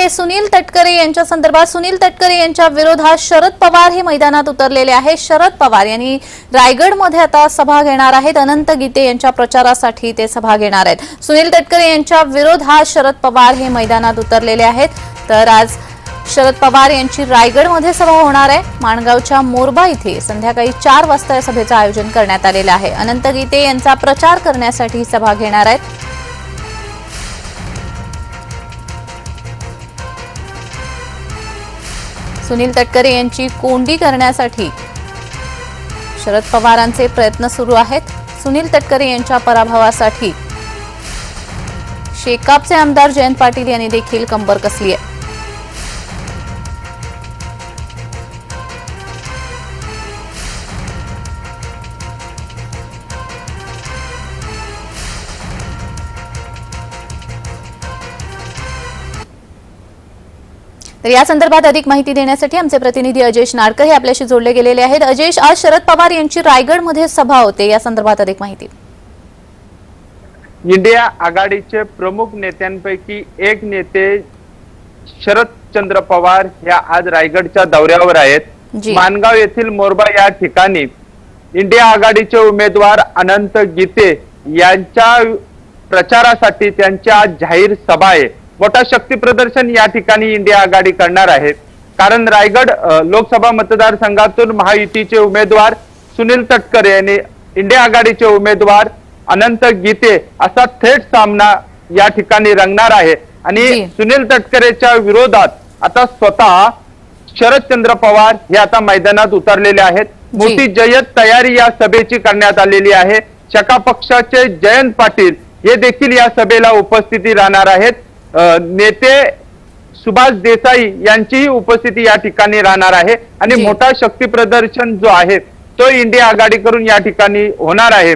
आहे. सुनील तटकरे यांच्या संदर्भात सुनील तटकरे यांच्या विरोधात शरद पवार हे मैदानात उतरलेले आहे शरद पवार यांनी रायगडमध्ये आता सभा घेणार आहेत. अनंत गीते यांच्या प्रचारासाठी ते सभा घेणार आहेत. सुनील तटकरे यांच्या विरोधात शरद पवार हे मैदानात उतरलेले आहेत. तर आज शरद पवार यांची रायगडमध्ये सभा होणार आहे. माणगावच्या मोरबा इथे संध्याकाळी चार वाजता या सभेचं आयोजन करण्यात आलेलं आहे. अनंत गीते यांचा प्रचार करण्यासाठी सभा घेणार आहेत. सुनील तटकरे यांची कोंडी करण्यासाठी शरद पवारांचे प्रयत्न सुरू आहेत. सुनील तटकरे यांच्या पराभवासाठी शेकापचे आमदार जयंत पाटील यांनी देखील कंबर कसली आहे. तर या संदर्भात अधिक माहिती देण्यासाठी आमचे प्रतिनिधी अजयश नाडकर हे आपल्याशी जोडले गेलेले आहेत. अजयश आज शरद पवार यांची रायगडमध्ये सभा होते. या संदर्भात अधिक माहिती. इंडिया आघाडीचे प्रमुख नेत्यांपैकी एक नेते शरदचंद्र पवार ह्या आज रायगडच्या दौऱ्यावर आहेत. मानगाव येथील मोरबा या ठिकाणी इंडिया आघाडीचे उमेदवार अनंत गीते यांच्या प्रचारासाठी त्यांच्या आज जाहीर सभा आहे. मोठा शक्ती प्रदर्शन या ठिकाणी इंडिया आघाडी करणार आहे. कारण रायगड लोकसभा मतदारसंघातून महायुतीचे उमेदवार सुनील तटकरे यांनी इंडिया आघाडीचे उमेदवार अनंत गीते असा थेट सामना या ठिकाणी रंगणार आहे. आणि. सुनील तटकरेच्या विरोधात आता स्वतः शरदचंद्र पवार हे आता मैदानात उतरलेले आहेत. मोठी जय्यत तयारी या सभेची करण्यात आलेली आहे. शका पक्षाचे जयंत पाटील हे देखील या सभेला उपस्थिती राहणार आहेत. नेते सुभाष देसाई यांचीही उपस्थिती या ठिकाणी राहणार आहे. आणि. मोठा शक्ती प्रदर्शन जो आहे तो इंडिया आघाडीकडून या ठिकाणी होणार आहे.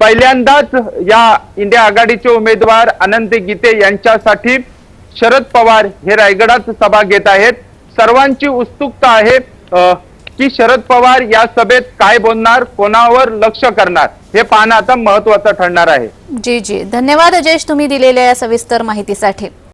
पहिल्यांदाच या इंडिया आघाडीचे उमेदवार अनंत गीते यांच्यासाठी शरद पवार हे रायगडात सभा घेत आहेत. सर्वांची उत्सुकता आहे. की शरद पवार या सभेत काय बोलणार कोणावर लक्ष करणार हे पाहणं आता महत्वाचं ठरणार आहे. जी जी. धन्यवाद अजयश तुम्ही दिलेल्या या सविस्तर माहितीसाठी.